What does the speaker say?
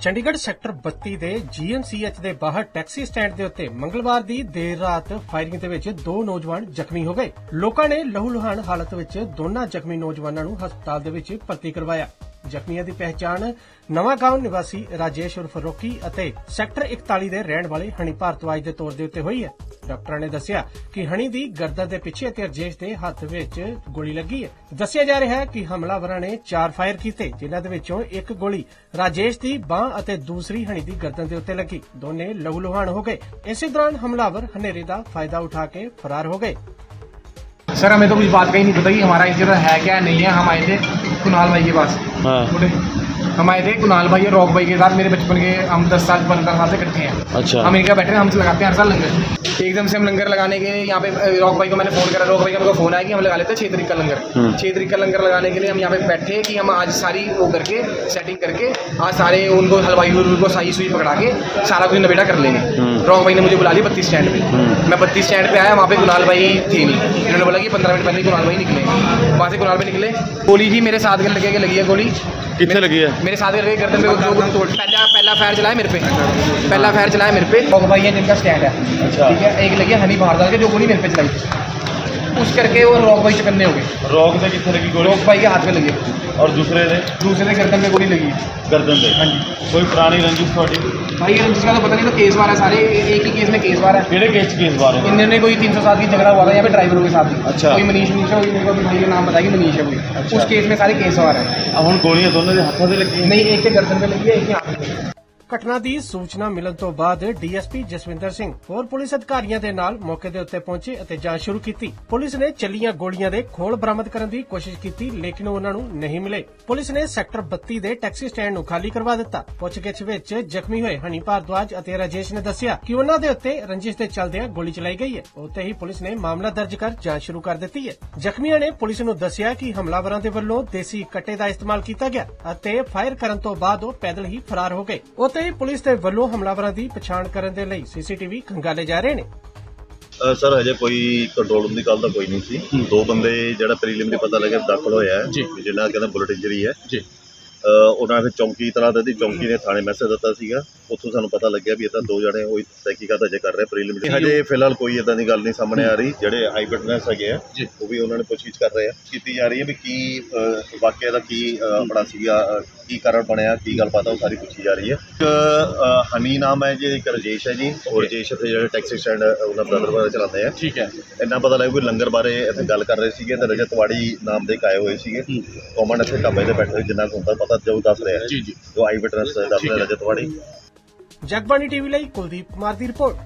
Chandigarh sector 32 ਦੇ ਜੀਐਮਸੀਐਚ ਦੇ ਬਾਹਰ ਟੈਕਸੀ ਸਟੈਂਡ ਦੇ ਉੱਤੇ ਮੰਗਲਵਾਰ ਦੀ ਦੇਰ ਰਾਤ ਫਾਇਰਿੰਗ ਦੇ ਵਿੱਚ ਦੋ ਨੌਜਵਾਨ ਜ਼ਖਮੀ ਹੋ ਗਏ। ਲੋਕਾਂ ਨੇ ਲਹੂ-ਲੁਹਾਨ ਹਾਲਤ ਵਿੱਚ ਦੋਨਾਂ ਜ਼ਖਮੀ ਨੌਜਵਾਨਾਂ ਨੂੰ ਹਸਪਤਾਲ ਦੇ ਵਿੱਚ ਭਰਤੀ ਕਰਵਾਇਆ। ਜ਼ਖਮੀਆਂ ਦੀ ਪਹਿਚਾਣ ਨਵਾਂ ਗਾਂਵ ਨਿਵਾਸੀ ਰਾਜੇਸ਼ ਉਰਫ ਰੋਕੀ ਅਤੇ ਸੈਕਟਰ 41 ਦੇ ਰਹਿਣ ਵਾਲੇ ਹਣੀ ਭਾਰਤਵਾਜ ਦੇ ਤੌਰ ਦੇ ਉੱਤੇ ਹੋਈ ਹੈ ਡਾਕਟਰਾਂ ਨੇ ਦੱਸਿਆ ਕਿ ਹਣੀ ਦੀ ਗਰਦਨ ਦੇ ਪਿੱਛੇ ਅਤੇ ਰਜੇਸ਼ ਦੇ ਹੱਥ ਵਿੱਚ ਗੋਲੀ ਲੱਗੀ ਹੈ ਦੱਸਿਆ ਜਾ ਰਿਹਾ ਹੈ ਕਿ ਹਮਲਾਵਰਾਂ ਨੇ ਚਾਰ ਫਾਇਰ ਕੀਤੇ ਜਿਨ੍ਹਾਂ ਦੇ ਵਿੱਚੋਂ ਇੱਕ ਗੋਲੀ ਰਾਜੇਸ਼ ਦੀ ਬਾਹ ਅਤੇ ਦੂਸਰੀ ਹਣੀ ਦੀ ਗਰਦਨ ਦੇ ਉੱਤੇ ਲੱਗੀ ਦੋਨੇ ਲਹੂ-ਲੁਹਾਨ ਹੋ ਗਏ ਇਸੇ ਦੌਰਾਨ ਹਮਲਾਵਰ ਹਨੇਰੇ ਦਾ ਫਾਇਦਾ ਉਠਾ ਕੇ ਫਰਾਰ ਹੋ ਗਏ सर हमें तो कुछ बात का ही नहीं पता कि हमारा इंसिडेंट है क्या नहीं है हम आए थे कुणाल भाई के पास हाँ हम आए थे कुणाल भाई और रॉक भाई के साथ मेरे बचपन के हम दस साल पंद्रह साल से इकट्ठे हैं। अच्छा। हम इनका बैठे हैं हमसे लगाते हैं हर साल लंगर। एकदम से हम लंगर लगाने के लिए यहाँ पे रॉक भाई को मैंने फ़ोन करा रॉक भाई का मेरे को फ़ोन आया कि हम लगा लेते हैं छह तरीक का लंगर। हम्म। छह तरीक का लंगर लगाने के लिए हम यहाँ पे बैठे कि हम आज सारी वो करके सेटिंग करके आज सारे उनको हलवाई को साई सुई पकड़ा के सारा कुछ नबेड़ा कर लेंगे। हम्म। रॉक भाई ने मुझे बुला लिया बत्तीस स्टैंड पे। हम्म। मैं बत्तीस स्टैंड पे आया वहाँ पे कुणाल भाई थे नहीं। इन्होंने बोला कि पंद्रह मिनट पहले कुणाल भाई निकले। वहाँ से कुणाल भाई निकले। गोली जी मेरे साथ लगे लगी है गोली। कितने लगी है? मेरे साथ के लगे गर्दन पे जो तोड़ पहला पहला फायर चलाया मेरे पे पहला फायर चलाया मेरे पे रॉक भाई है जिनका स्टैंड है अच्छा। ठीक है एक लगी है हनी भारद्वाज के जो गोली मेरे पे चलाई पुश करके वो रॉक भाई चकन्ने हो गए रॉक से किस तरह की गोली? रॉक भाई के हाथ में लगी और दूसरे ने? दूसरे गर्दन में गोली लगी गर्दन से हाँ जी। कोई पुरानी रंजिश थोड़ी? भाई रंजिश का तो पता नहीं तो केस वारा सारे। एक ही केस में केस वारा है। केस केस वारा इन्होंने कोई तीन सौ सात की झगड़ा हुआ था या फिर ड्राइवरों के साथ अच्छा। कोई मनीष मनीष है मेरे भाई का नाम बताया कि मनीष है कोई। अच्छा। उस केस में सारे केस वारा है। अब हम गोलियाँ दोनों हाथों से लगी नहीं एक के गर्दन पर लगी है एक ही हाथ में ਘਟਨਾ ਦੀ ਸੂਚਨਾ ਮਿਲਣ ਤੋਂ ਬਾਅਦ ਡੀਐਸਪੀ ਜਸਵਿੰਦਰ ਸਿੰਘ ਹੋਰ ਪੁਲਿਸ ਅਧਿਕਾਰੀਆਂ ਦੇ ਨਾਲ ਮੌਕੇ ਦੇ ਉੱਤੇ ਪਹੁੰਚੇ ਅਤੇ ਜਾਂਚ ਸ਼ੁਰੂ ਕੀਤੀ। ਪੁਲਿਸ ਨੇ ਚੱਲੀਆਂ ਗੋਲੀਆਂ ਦੇ ਖੋਲ ਬਰਾਮਦ ਕਰਨ ਦੀ ਕੋਸ਼ਿਸ਼ ਕੀਤੀ, ਲੇਕਿਨ ਉਹਨਾਂ ਨੂੰ ਨਹੀਂ ਮਿਲੇ। ਪੁਲਿਸ ਨੇ ਸੈਕਟਰ 32 ਦੇ ਟੈਕਸੀ ਸਟੈਂਡ ਨੂੰ ਖਾਲੀ ਕਰਵਾ ਦਿੱਤਾ। ਪੁੱਛਗਿੱਛ ਵਿੱਚ ਜ਼ਖਮੀ ਹੋਏ ਹਨੀ ਭਾਰਦਵਾਜ ਅਤੇ ਰਾਜੇਸ਼ ਨੇ ਦੱਸਿਆ ਕਿ ਉਹਨਾਂ ਦੇ ਉੱਤੇ ਰੰਜਿਸ਼ ਦੇ ਚੱਲਦਿਆਂ ਗੋਲੀ ਚਲਾਈ ਗਈ ਹੈ। ਉੱਥੇ ਹੀ ਪੁਲਿਸ ਨੇ ਮਾਮਲਾ ਦਰਜ ਕਰ ਜਾਂਚ ਸ਼ੁਰੂ ਕਰ ਦਿੱਤੀ ਹੈ। ਜ਼ਖਮੀਆਂ ਨੇ ਪੁਲਿਸ ਨੂੰ ਦੱਸਿਆ ਕਿ ਹਮਲਾਵਰਾਂ ਦੇ ਵੱਲੋਂ ਦੇਸੀ ਕੱਟੇ ਦਾ ਇਸਤੇਮਾਲ ਕੀਤਾ ਗਿਆ ਅਤੇ ਫਾਇਰ ਕਰਨ ਤੋਂ ਬਾਅਦ ਉਹ ਪੈਦਲ ਹੀ ਫਰਾਰ ਹੋ ਗਏ। ਉੱਥੇ ਹੀ ਪੁਲਿਸ ਦੇ ਵੱਲੋਂ ਹਮਲਾਵਰਾਂ ਦੀ ਪਛਾਣ ਕਰਨ ਦੇ ਲਈ ਸੀਸੀਟੀਵੀ ਖੰਗਾਲੇ ਜਾ ਰਹੇ ਨੇ। ਸਰ ਹਜੇ ਕੋਈ ਕੰਟਰੋਲ ਦੀ ਗੱਲ ਤਾਂ ਕੋਈ ਨਹੀਂ ਸੀ। ਦੋ ਬੰਦੇ ਜਿਹੜਾ ਪ੍ਰੀਲਿਮਿਨਰੀ ਪਤਾ ਲੱਗਿਆ ਦਾਖਲ ਹੋਇਆ ਹੈ। ਜਿਹਨਾਂ ਕਹਿੰਦਾ ਬੁਲਟ ਇੰਜਰੀ ਹੈ। ਜੀ। ਉਹਨਾਂ ਨੇ ਚੌਂਕੀ ਤਰ੍ਹਾਂ ਦੀ ਚੌਂਕੀ ਨੇ ਥਾਣੇ ਮੈਸੇਜ ਦਿੱਤਾ ਸੀਗਾ। ਉੱਥੋਂ ਸਾਨੂੰ ਪਤਾ ਲੱਗਿਆ ਵੀ ਇਹ ਤਾਂ ਦੋ ਜਣੇ ਉਹ ਤਹਿਕੀਕਾਤ ਅਜੇ ਕਰ ਰਹੇ ਪ੍ਰੀਲਿਮਿਨਰੀ ਹਜੇ ਫਿਲਹਾਲ ਕੋਈ ਇਦਾਂ ਦੀ ਗੱਲ ਨਹੀਂ ਸਾਹਮਣੇ ਆ ਰਹੀ। ਜਿਹੜੇ ਆਈ ਵਿਟਨੈਸ ਹੈਗੇ ਆ। ਉਹ ਵੀ ਉਹਨਾਂ ਨੇ ਪੁੱਛਗਿੱਛ ਕਰ ਰਹੇ ਆ। ਕੀਤੀ ਜਾ ਰਹੀ ਹੈ ਵੀ ਕੀ ਵਾਕਿਆ ਦਾ ਕੀ ਆਪਣਾ ਸੀਗਾ ਕੀ ਕਾਰਨ ਬਣਿਆ ਕੀ ਗੱਲਬਾਤ ਆ ਉਹ ਸਾਰੀ ਪੁੱਛੀ ਜਾ ਰਹੀ ਹੈ। ਇੱਕ ਅ, ਹਨੀ ਨਾਮ ਹੈ ਜੀ ਇੱਕ ਰਜੇਸ਼ ਹੈ ਜੀ। ਉਹ ਰਜੇਸ਼ ਇੱਥੇ ਜਿਹੜੇ ਟੈਕਸੀ ਸਟੈਂਡ ਉਹਨਾਂ ਬ੍ਰਦਰ ਵਗੈਰਾ ਚਲਾਉਂਦੇ ਆ। ਠੀਕ ਹੈ। ਇੰਨਾ ਪਤਾ ਲੱਗਾ ਕੋਈ ਲੰਗਰ ਬਾਰੇ ਇੱਥੇ ਗੱਲ ਕਰ ਰਹੇ ਸੀਗੇ ਤੇ ਰਜਤ ਵਾੜੀ ਨਾਮ ਦੇ ਇੱਕ ਆਏ ਹੋਏ ਸੀਗੇ। ਕਾਮਨ ਇੱਥੇ ਢਾਬੇ ਤੇ ਬੈਠੇ ਹੋਏ, ਜਿੰਨਾ ਕੁ ਹੁੰਦਾ ਪਤਾ ਜੋ ਦੱਸ ਰਿਹਾ ਜੀ ਜੀ। ਜੋ ਆਈ ਵਿਟਨੈਸ ਦੱਸ ਰਿਹਾ ਰਜਤ ਵਾੜੀ ਜਗਬਾਣੀ ਟੀਵੀ ਲਈ ਕੁਲਦੀਪ ਕੁਮਾਰ ਦੀ ਰਿਪੋਰਟ।